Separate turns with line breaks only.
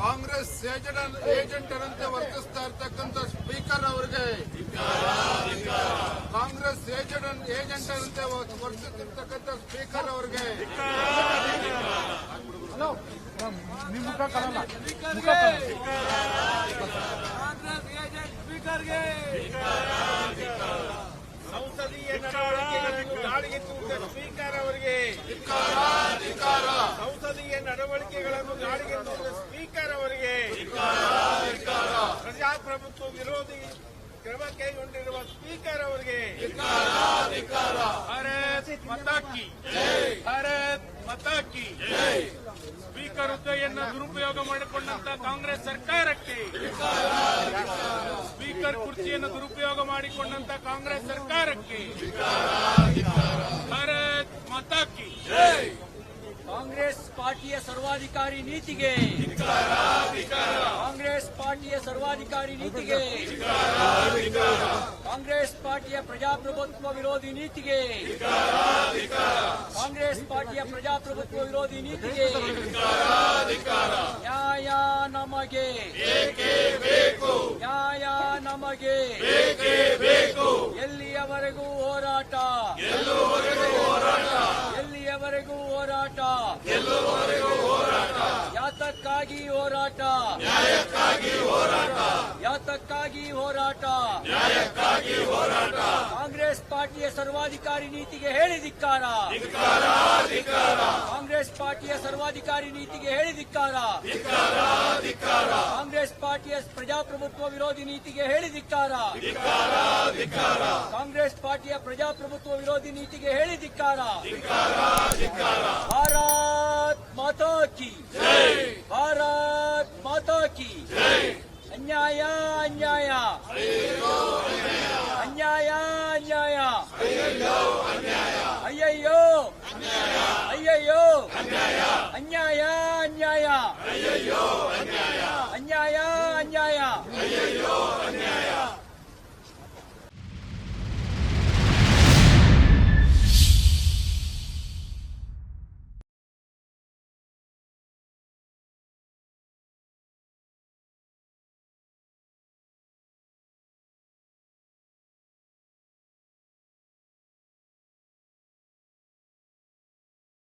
Congress agent ಏಜೆಂಟರಂತೆ ವರ್ತಿಸ್ತಾ ಇರ್ತಕ್ಕಂಥ speaker ಅವರಿಗೆ. Congress agent ಏಜೆಂಟರಂತೆ ವರ್ತಿಸ್ತಿರ್ತಕ್ಕಂಥ ಸ್ಪೀಕರ್ ಅವರಿಗೆ.
ನಿಮ್ ಮುಖ ಕಾಣಲ್ಲ. ಮುಖ
ಕಾಂಗ್ರೆಸ್ ಏಜೆಂಟ್ ಸ್ಪೀಕರ್ಗೆ.
ಸಂಸದೀಯ ನಡವಳಿಕೆಗಳನ್ನು ಸ್ಪೀಕರ್ ಅವರಿಗೆ ಸಂಸದೀಯ ನಡವಳಿಕೆಗಳನ್ನು ಗಾಳಿಗೆ ತೂರಿದ ಸ್ಪೀಕರ್ ಅವರಿಗೆ ಪ್ರಜಾಪ್ರಭುತ್ವ ವಿರೋಧಿ ಕ್ರಮ ಕೈಗೊಂಡಿರುವ ಸ್ಪೀಕರ್ ಅವರಿಗೆ.
ಭಾರತ್ ಮತಾಕಿ ಭಾರತ್ ಮತಾಕಿ ಸ್ಪೀಕರ್ ಹುದ್ದೆಯನ್ನು ದುರುಪಯೋಗ ಮಾಡಿಕೊಂಡಂತ ಕಾಂಗ್ರೆಸ್ ಸರ್ಕಾರಕ್ಕೆ. ಸ್ಪೀಕರ್ ಕುರ್ಚಿಯನ್ನು ದುರುಪಯೋಗ ಮಾಡಿಕೊಂಡಂತ ಕಾಂಗ್ರೆಸ್ ಸರ್ಕಾರಕ್ಕೆ. ಭಾರತ್ ಮತಾಕಿ
ಕಾಂಗ್ರೆಸ್ ಪಾರ್ಟಿಯ ಸರ್ವಾಧಿಕಾರಿ ನೀತಿಗೆ. ಕಾಂಗ್ರೆಸ್ ಪಾರ್ಟಿಯ ಸರ್ವಾಧಿಕಾರಿ ನೀತಿಗೆ. ಕಾಂಗ್ರೆಸ್ ಪಾರ್ಟಿಯ ಪ್ರಜಾಪ್ರಭುತ್ವ ವಿರೋಧಿ ನೀತಿಗೆ. ಕಾಂಗ್ರೆಸ್ ಪಾರ್ಟಿಯ ಪ್ರಜಾಪ್ರಭುತ್ವ ವಿರೋಧಿ ನೀತಿಗೆ. ನ್ಯಾಯ ನಮಗೆ. ನ್ಯಾಯ ನಮಗೆ. ಎಲ್ಲಿಯವರೆಗೂ ಹೋರಾಟ? ಎಲ್ಲಿಯವರೆಗೂ ಹೋರಾಟ. ಯಾತಕ್ಕಾಗಿ ಹೋರಾಟ. ಯಾತಕ್ಕಾಗಿ ಹೋರಾಟ. ಕಾಂಗ್ರೆಸ್ ಪಾರ್ಟಿಯ ಸರ್ವಾಧಿಕಾರಿ ನೀತಿಗೆ ಹೇಳಿ ಧಿಕ್ಕಾರ ಕಾಂಗ್ರೆಸ್ ಪಾರ್ಟಿಯ ಸರ್ವಾಧಿಕಾರಿ ನೀತಿಗೆ ಹೇಳಿ ಧಿಕ್ಕಾರ ಕಾಂಗ್ರೆಸ್ ಪಾರ್ಟಿಯ ಪ್ರಜಾಪ್ರಭುತ್ವ ವಿರೋಧಿ ನೀತಿಗೆ ಹೇಳಿ ಧಿಕ್ಕಾರ ಕಾಂಗ್ರೆಸ್ ಪಾರ್ಟಿಯ ಪ್ರಜಾಪ್ರಭುತ್ವ ವಿರೋಧಿ ನೀತಿಗೆ ಹೇಳಿ ಧಿಕ್ಕಾರ. की ಅನ್ಯಾಯ ಅನ್ಯಾಯ ಅನ್ಯಾಯ ಅನ್ಯಾಯ ಅಯ್ಯಯ್ಯೋ ಅಯ್ಯಯ್ಯೋ ಅನ್ಯಾಯ ಅನ್ಯಾಯ ಅನ್ಯಾಯ ಅನ್ಯಾಯ